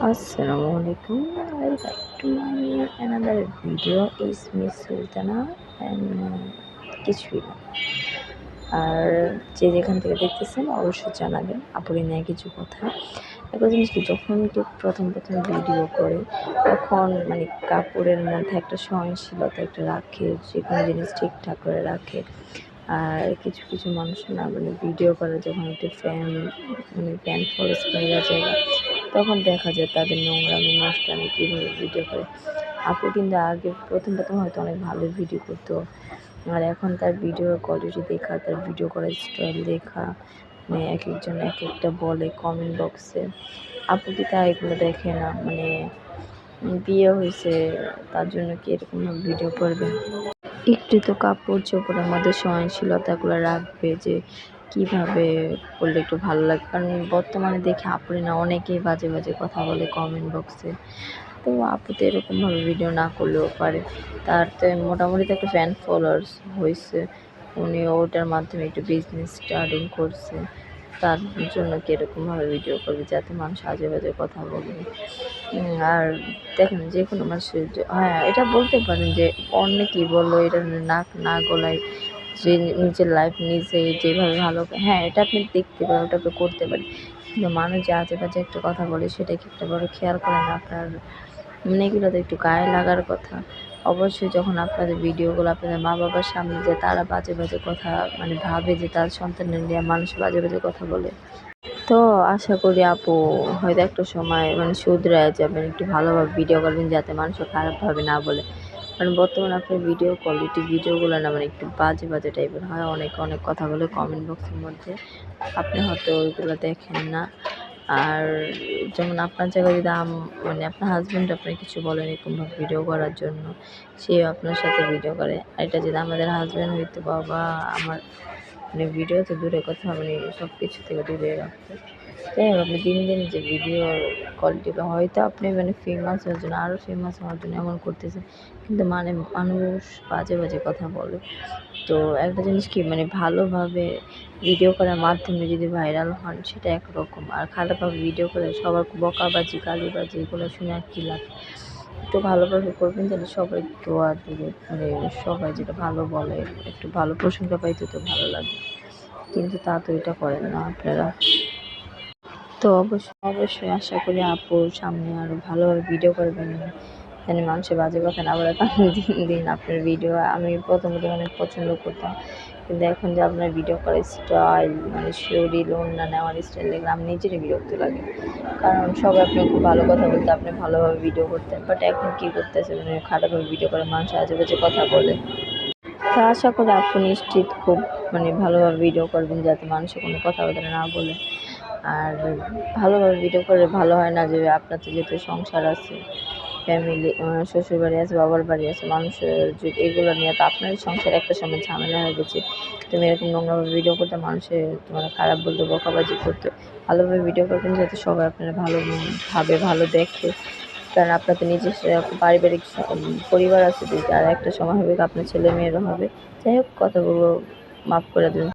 Alaikum. Welcome to my another video. Is Miss Sultana and কিছুই না আর যে যেখান থেকে দেখতেছেন, অবশ্যই জানাবেন আপুরি নেয় কিছু কথা একটা জিনিস কি, যখন কেউ প্রথম প্রথম ভিডিও করে, তখন মানে কাপড়ের মধ্যে একটা সহনশীলতা, একটা রাখে, যে কোনো জিনিস ঠিকঠাক করে রাখে আর কিছু কিছু মানুষ না মানে ভিডিও করে যখন একটু ফ্যান মানে ফ্যান ফলোস হয়ে গেছে তখন দেখা যায় তাদের নোংরামি, নষ্টামি কীভাবে ভিডিও করে। আপু কিন্তু আগে প্রথম প্রথম হয়তো অনেক ভালো ভিডিও করতো। আর এখন তার ভিডিও কোয়ালিটি দেখা, তার ভিডিও করার স্টাইল দেখা। মানে এক একজন এক একটা বলে কমেন্ট বক্সে আপু কি তা এগুলো দেখে না? মানে বিয়ে হয়েছে, তার জন্য কি এরকম ভিডিও করবে? একটু তো কাপড় চোপড়ের মধ্যে সহনশীলতাগুলো রাখবে যে কীভাবে করলে একটু ভালো লাগে? কারণ বর্তমানে দেখে আপুরে না অনেকেই বাজে বাজে কথা বলে কমেন্ট বক্সে তো আপু তো এরকমভাবে ভিডিও না করলেও পারে। তার তো মোটামুটি তো একটা ফ্যান ফলোয়ার্স হয়েছে উনি ওটার মাধ্যমে একটু বিজনেস স্টার্টিং করছে। তার জন্য কি কীরকমভাবে ভিডিও করবে যাতে মানুষ আজে বাজে কথা বলবে আর দেখেন যে কোনো মানুষের হ্যাঁ এটা বলতে পারেন যে অন্য কী বলল, এটা নাক না গলায় যে নিজের লাইফ নিজে যেভাবে ভালো হ্যাঁ এটা আপনি দেখতে পারেন, ওটা আপনি করতে পারেন। কিন্তু মানুষ যে আজে বাজে একটা কথা বলে সেটা কি একটা বড় খেয়াল করেন আপনার। মানে এগুলো তো একটু গায়ে লাগার কথা। অবশ্যই যখন আপনাদের ভিডিওগুলো আপনাদের মা বাবার সামনে যে তারা বাজে বাজে কথা মানে ভাবে যে তার সন্তানের নিয়ে মানুষ বাজে বাজে কথা বলে। তো আশা করি আপু, হয়তো একটা সময় মানে শুধরায় যাবেন, একটু ভালোভাবে ভিডিও করবেন, যাতে মানুষ খারাপভাবে না বলে। কারণ বর্তমানে আপনার ভিডিও কোয়ালিটি ভিডিওগুলো না মানে একটু বাজে বাজে টাইপের হয়। অনেকে, অনেক কথা বলে কমেন্ট বক্সের মধ্যে। আপনি হয়তো ওইগুলো দেখেন না। আর যেমন আপনার জায়গায় যদি আম মানে আপনার হাজব্যান্ড আপনার কিছু বলেন এরকমভাবে ভিডিও করার জন্য সে আপনার সাথে ভিডিও করে। আর এটা যদি আমাদের হাজব্যান্ড হইতো, বাবা, আমার মানে ভিডিও তো দূরে কথা মানে সব কিছু থেকে দূরে রাখতে। যাই হোক, আপনি দিন দিন যে ভিডিওর কোয়ালিটিটা হয়তো আপনি মানে ফেমাস হওয়ার জন্য আরও ফেমাস হওয়ার জন্য এমন করতেছেন, কিন্তু মানে মানুষ বাজে বাজে কথা বলে। তো একটা জিনিস কি মানে ভালোভাবে ভিডিও করার মাধ্যমে যদি ভাইরাল হন, সেটা একরকম। আর খারাপভাবে ভিডিও করে সবার বকাবাজি, গালিবাজি এগুলো শুনে আর কী লাগে একটু ভালোভাবে করবেন যেন সবাই দোয়া দিবে মানে সবাই যেটা ভালো বলে, একটু ভালো প্রশংসা পাই তো ভালো লাগে। কিন্তু তা তো এটা করেন না আপনারা। তো অবশ্যই অবশ্যই আশা করি আপুর সামনে আরও ভালোভাবে ভিডিও করবেন। যেন মানুষের বাজে কথা না বলে কারণ দিন দিন আপনার ভিডিও আমি প্রথম প্রথমত অনেক পছন্দ করতাম। কিন্তু এখন যে আপনার ভিডিও করার স্টাইল মানে শরীর, অন্যান্য আমার স্টাইল দেখলে আমি নিজেরই বিরক্ত লাগে। কারণ সবাই আপনি খুব ভালো কথা বলতে, আপনি ভালোভাবে ভিডিও করতেন। বাট এখন কী করতেছে? মানে খারাপভাবে ভিডিও করে মানুষ আজেবাজে কথা বলে। তো আশা করি আপনি নিশ্চিত খুব মানে ভালোভাবে ভিডিও করবেন যাতে মানুষের কোনো কথা না বলে। আর ভালোভাবে ভিডিও করে ভালো হয় না যে আপনার তো যেহেতু সংসার আছে। ফ্যামিলি শ্বশুর বাড়ি আছে, বাবার বাড়ি আছে, মানুষের যদি এগুলো নিয়ে তো আপনারই সংসার একটা সময় ঝামেলা হয়ে গেছে। তুমি এরকম নোংরাভাবে ভিডিও করতে, মানুষের তোমার খারাপ বলতে, বকাবাজি করতে, ভালোভাবে ভিডিও করবেন যাতে সবাই আপনারা ভালো ভাবে, ভালো দেখে। কারণ আপনার তো নিজস্ব পারিবারিক পরিবার আছে আর একটা সময় হবে আপনার ছেলে মেয়েরও হবে। যাই হোক কথাগুলো মাফ করে দেবেন